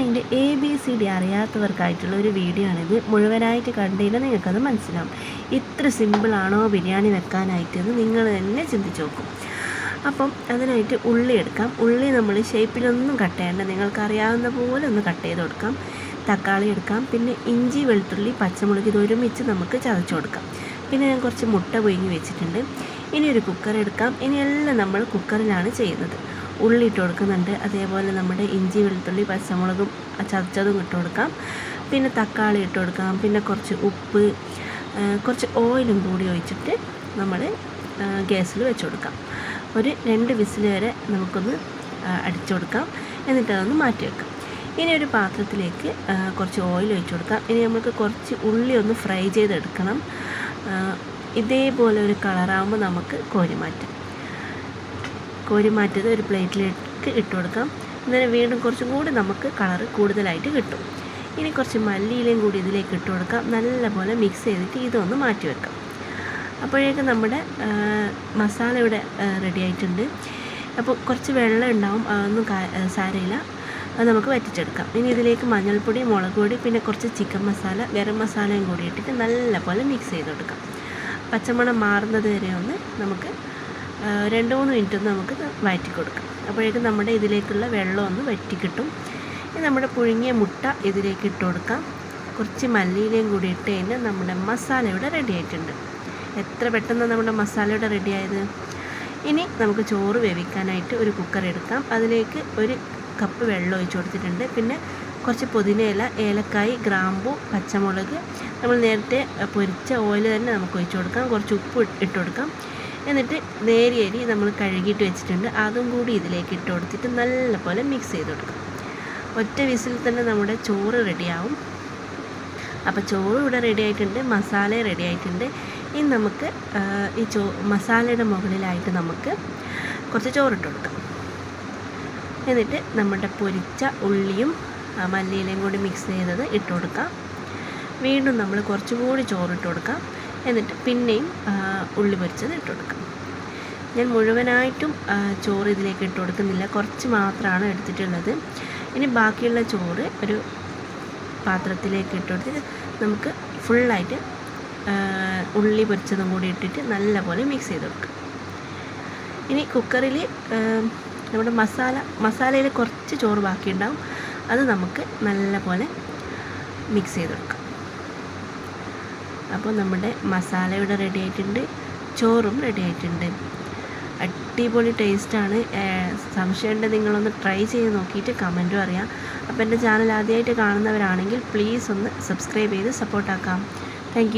ബിരിയാണീന്റെ A B C D അറിയാത്തവർക്കായിട്ടുള്ള ഒരു video ആണിത്. മുഴുവനായിട്ട് കണ്ടില്ല നിങ്ങൾക്കത് മനസ്സിലാവും. ഇത്ര സിമ്പിളാണോ ബിരിയാണി വെക്കാനായിട്ട് എന്ന് നിങ്ങൾ തന്നെ ചിന്തിച്ച് നോക്കും. അപ്പം അതിനായിട്ട് ഉള്ളി എടുക്കാം. ഉള്ളി നമ്മൾ ഷേപ്പിലൊന്നും കട്ട് ചെയ്യേണ്ട. നിങ്ങൾക്കറിയാവുന്ന പോലെ ഒന്ന് കട്ട് ചെയ്ത് കൊടുക്കാം. തക്കാളി എടുക്കാം. പിന്നെ ഇഞ്ചി വെളുത്തുള്ളി പച്ചമുളക് ഇത് ഒരുമിച്ച് നമുക്ക് ചതച്ച് കൊടുക്കാം. പിന്നെ ഞാൻ കുറച്ച് മുട്ട പൊയിങ്ങി വെച്ചിട്ടുണ്ട്. ഇനി ഒരു കുക്കർ എടുക്കാം. ഇനിയെല്ലാം നമ്മൾ കുക്കറിലാണ് ചെയ്യുന്നത്. ഉള്ളി ഇട്ട് കൊടുക്കുന്നുണ്ട്. അതേപോലെ നമ്മുടെ ഇഞ്ചി വെളുത്തുള്ളി പച്ചമുളകും ചതച്ചതും ഇട്ട് കൊടുക്കാം. പിന്നെ തക്കാളി ഇട്ട് കൊടുക്കാം. പിന്നെ കുറച്ച് ഉപ്പ് കുറച്ച് ഓയിലും കൂടി ഒഴിച്ചിട്ട് നമ്മൾ ഗ്യാസിൽ വെച്ച് കൊടുക്കാം. ഒരു രണ്ട് വിസിൽ വരെ നമുക്കൊന്ന് അടിച്ചു കൊടുക്കാം. എന്നിട്ട് അതൊന്ന് മാറ്റി വെക്കാം. ഇനി ഒരു പാത്രത്തിലേക്ക് കുറച്ച് ഓയിൽ ഒഴിച്ചു കൊടുക്കാം. ഇനി നമുക്ക് കുറച്ച് ഉള്ളി ഒന്ന് ഫ്രൈ ചെയ്തെടുക്കണം. ഇതേപോലെ ഒരു കളറാകുമ്പോൾ നമുക്ക് കോരി മാറ്റാം. കോരി മാറ്റിയത് ഒരു പ്ലേറ്റിലേക്ക് ഇട്ട് കൊടുക്കാം. അന്നേരം വീണ്ടും കുറച്ചും കൂടി നമുക്ക് കളർ കൂടുതലായിട്ട് കിട്ടും. ഇനി കുറച്ച് മല്ലിയിലയും കൂടി ഇതിലേക്ക് ഇട്ട് കൊടുക്കാം. നല്ലപോലെ മിക്സ് ചെയ്തിട്ട് ഇതൊന്ന് മാറ്റി വെക്കാം. അപ്പോഴേക്കും നമ്മുടെ മസാല ഇവിടെ റെഡി ആയിട്ടുണ്ട്. അപ്പോൾ കുറച്ച് വെള്ളം ഉണ്ടാവും. അതൊന്നും സാരയില്ല അത് നമുക്ക് വറ്റിച്ചെടുക്കാം. ഇനി ഇതിലേക്ക് മഞ്ഞൾപ്പൊടി മുളക് പൊടി പിന്നെ കുറച്ച് ചിക്കൻ മസാല ഗരം മസാലയും കൂടി ഇട്ടിട്ട് നല്ലപോലെ മിക്സ് ചെയ്ത് കൊടുക്കാം. പച്ചമണം മാറുന്നത് വരെ ഒന്ന് നമുക്ക് രണ്ട് മൂന്ന് മിനിറ്റ് ഒന്ന് നമുക്ക് വഴറ്റി കൊടുക്കാം അപ്പോഴേക്കും നമ്മുടെ ഇതിലേക്കുള്ള വെള്ളം ഒന്ന് വറ്റി കിട്ടും ഇനി നമ്മുടെ പുഴുങ്ങിയ മുട്ട ഇതിലേക്ക് ഇട്ട് കൊടുക്കാം. കുറച്ച് മല്ലിയിലയും കൂടി ഇട്ട് കഴിഞ്ഞാൽ നമ്മുടെ മസാല ഇവിടെ റെഡി ആയിട്ടുണ്ട്. എത്ര പെട്ടെന്ന് നമ്മുടെ മസാല ഇവിടെ റെഡി ആയത്? ഇനി നമുക്ക് ചോറ് വേവിക്കാനായിട്ട് ഒരു കുക്കർ എടുക്കാം. അതിലേക്ക് ഒരു കപ്പ് വെള്ളം ഒഴിച്ചു കൊടുത്തിട്ടുണ്ട്. പിന്നെ കുറച്ച് പുതിനയില ഏലക്കായി ഗ്രാമ്പു പച്ചമുളക്. നമ്മൾ നേരത്തെ പൊരിച്ച ഓയിൽ തന്നെ നമുക്ക് ഒഴിച്ചു കൊടുക്കാം. കുറച്ച് ഉപ്പ് ഇട്ട് കൊടുക്കാം. എന്നിട്ട് നേരിയ അരി നമ്മൾ കഴുകിയിട്ട് വെച്ചിട്ടുണ്ട്. അതും കൂടി ഇതിലേക്ക് ഇട്ട് കൊടുത്തിട്ട് നല്ലപോലെ മിക്സ് ചെയ്ത് കൊടുക്കാം. ഒറ്റ വിസിൽ തന്നെ നമ്മുടെ ചോറ് റെഡിയാവും അപ്പോൾ ചോറ് ഇവിടെ റെഡി ആയിട്ടുണ്ട് മസാല റെഡി ആയിട്ടുണ്ട്. ഇനി നമുക്ക് ഈ ചോ മസാലയുടെ മുകളിലായിട്ട് നമുക്ക് കുറച്ച് ചോറിട്ട് കൊടുക്കാം. എന്നിട്ട് നമ്മുടെ പൊരിച്ച ഉള്ളിയും മല്ലിയിലയും കൂടി മിക്സ് ചെയ്തത് ഇട്ട് കൊടുക്കാം. വീണ്ടും നമ്മൾ കുറച്ചും കൂടി ചോറിട്ട് കൊടുക്കാം. എന്നിട്ട് പിന്നെയും ഉള്ളി പൊരിച്ചത് ഇട്ട് കൊടുക്കാം. ഞാൻ മുഴുവനായിട്ടും ചോറ് ഇതിലേക്ക് ഇട്ട് കൊടുക്കുന്നില്ല. കുറച്ച് മാത്രമാണ് എടുത്തിട്ടുള്ളത്. ഇനി ബാക്കിയുള്ള ചോറ് ഒരു പാത്രത്തിലേക്ക് ഇട്ട് കൊടുത്തിട്ട് നമുക്ക് ഫുള്ളായിട്ട് ഉള്ളി പൊരിച്ചതും കൂടി ഇട്ടിട്ട് നല്ലപോലെ മിക്സ് ചെയ്ത് കൊടുക്കാം. ഇനി കുക്കറിൽ നമ്മുടെ മസാല മസാലയിൽ കുറച്ച് ചോറ് ബാക്കിയുണ്ടാവും. അത് നമുക്ക് നല്ലപോലെ മിക്സ് ചെയ്ത് കൊടുക്കാം. അപ്പോൾ നമ്മുടെ മസാല ഇവിടെ റെഡി ആയിട്ടുണ്ട്. ചോറും റെഡി ആയിട്ടുണ്ട്. അടിപൊളി ടേസ്റ്റാണ് സംശയമുണ്ട് നിങ്ങളൊന്ന് ട്രൈ ചെയ്ത് നോക്കിയിട്ട് കമന്റും അറിയാം. അപ്പോൾ എന്റെ ചാനൽ ആദ്യമായിട്ട് കാണുന്നവരാണെങ്കിൽ പ്ലീസ് ഒന്ന് സബ്സ്ക്രൈബ് ചെയ്ത് സപ്പോർട്ടാക്കാം താങ്ക്